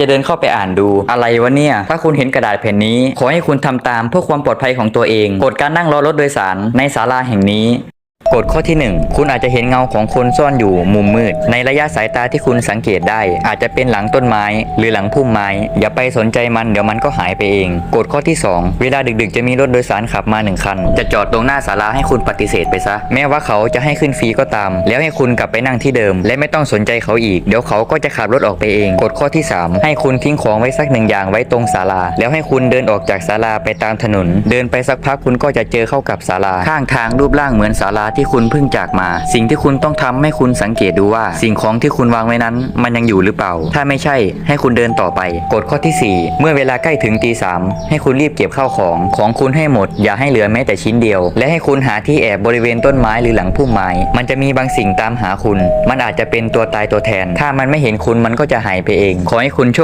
จะเดินเข้าไปอ่านดู อะไรวะเนี่ย ถ้าคุณเห็นกระดาษแผ่นนี้ ขอให้คุณทำตามเพื่อความปลอดภัยของตัวเองกฎการนั่งรอรถโดยสารในศาลาแห่งนี้ กฎข้อที่ 1 คุณอาจจะเห็นเงาของคนซ่อนอยู่มุมมืด ในระยะสายตาที่คุณสังเกตได้ อาจจะเป็นหลังต้นไม้ หรือหลังพุ่มไม้ อย่าไปสนใจมันเดี๋ยวมันก็หายไปเองกฎข้อที่ 2 เวลาดึกๆ จะมีรถโดยสารขับมาหนึ่งคัน จะจอดตรงหน้าศาลาให้คุณปฏิเสธไปซะ แม้ว่าเขาจะให้ขึ้นฟรีก็ตาม แล้วให้คุณกลับไปนั่งที่เดิม และไม่ต้องสนใจเขาอีก เดี๋ยวเขาก็จะขับรถออกไปเองกฎข้อที่ 3 ให้คุณทิ้งของไว้สักหนึ่งอย่างไว้ตรงศาลา แล้วให้คุณเดินออกจากศาลาไปตามถนน เดินไปสักพักคุณก็จะเจอเข้ากับศาลาข้างทางรูปร่างเหมือนศาลาที่คุณเพิ่งจากมา สิ่งที่คุณต้องทำให้คุณสังเกตดูว่า สิ่งของที่คุณวางไว้นั้น มันยังอยู่หรือเปล่า ถ้าไม่ใช่ให้คุณเดินต่อไปกฎข้อที่ 4 เมื่อเวลาใกล้ถึงตีสามให้คุณรีบเก็บข้าวของ ของคุณให้หมด อย่าให้เหลือแม้แต่ชิ้นเดียว และให้คุณหาที่แอบบริเวณต้นไม้หรือหลังพุ่มไม้ มันจะมีบางสิ่งตามหาคุณ มันอาจจะเป็นตัวตายตัวแทน ถ้ามันไม่เห็นคุณมันก็จะหายไปเอง ขอให้คุณโชค